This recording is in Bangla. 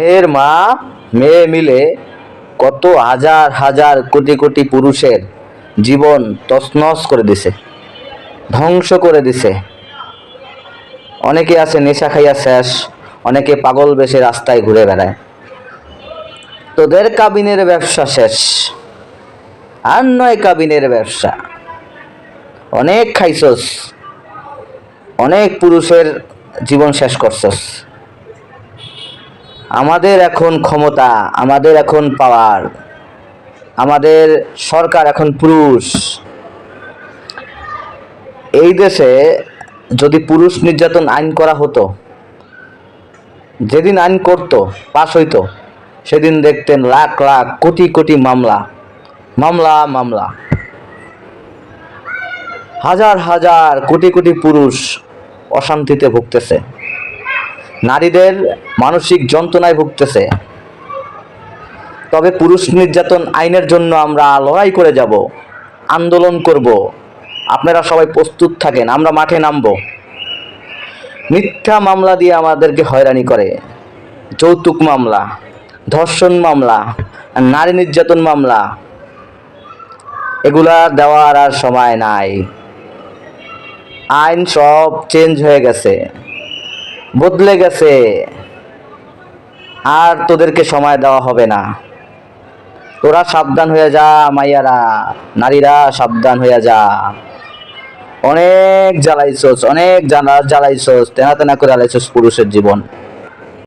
মেয়ের মা মেয়ে মিলে কত হাজার হাজার কোটি কোটি পুরুষের জীবন তছনছ করে দিছে, ধ্বংস করে দিছে। অনেকে আছে নেশা খাইয়া শেষ, অনেকে পাগল বেশে রাস্তায় ঘুরে বেড়ায়। তোদের কাবিনের ব্যবসা শেষ, আর নয় কাবিনের ব্যবসা। অনেক খাইছস, অনেক পুরুষের জীবন শেষ করছস। আমাদের এখন ক্ষমতা, আমাদের এখন পাওয়ার আমাদের সরকার এখন পুরুষ। এই দেশে যদি পুরুষ নির্যাতন আইন করা হতো, যেদিন আইন করতো, পাশ হইতো, সেদিন দেখতেন লাখ লাখ, কোটি কোটি মামলা মামলা মামলা। হাজার হাজার কোটি কোটি পুরুষ অশান্তিতে ভুগতেছে। নারীদের মানসিক যন্ত্রণায় ভুগতেছে। তবে পুরুষ নির্যাতন আইনের জন্য আমরা লড়াই করে যাব, আন্দোলন করব। আপনারা সবাই প্রস্তুত থাকেন, আমরা মাঠে নামব। মিথ্যা মামলা দিয়ে আমাদেরকে হয়রানি করে। যৌতুক মামলা, ধর্ষণ মামলা, নারী নির্যাতন মামলা, এগুলা দেওয়ার আর সময় নাই। আইন সব চেঞ্জ হয়ে গেছে। বদলে গেছে। আর তোদেরকে সময় দেওয়া হবে না। তোরা সাবধান হয়ে যা, মাইয়ারা। নারীরা সাবধান হয়ে যা। অনেক জ্বালাইছস, অনেক জ্বালাইছ তেনা তেনা করে জ্বালাইছ পুরুষের জীবন।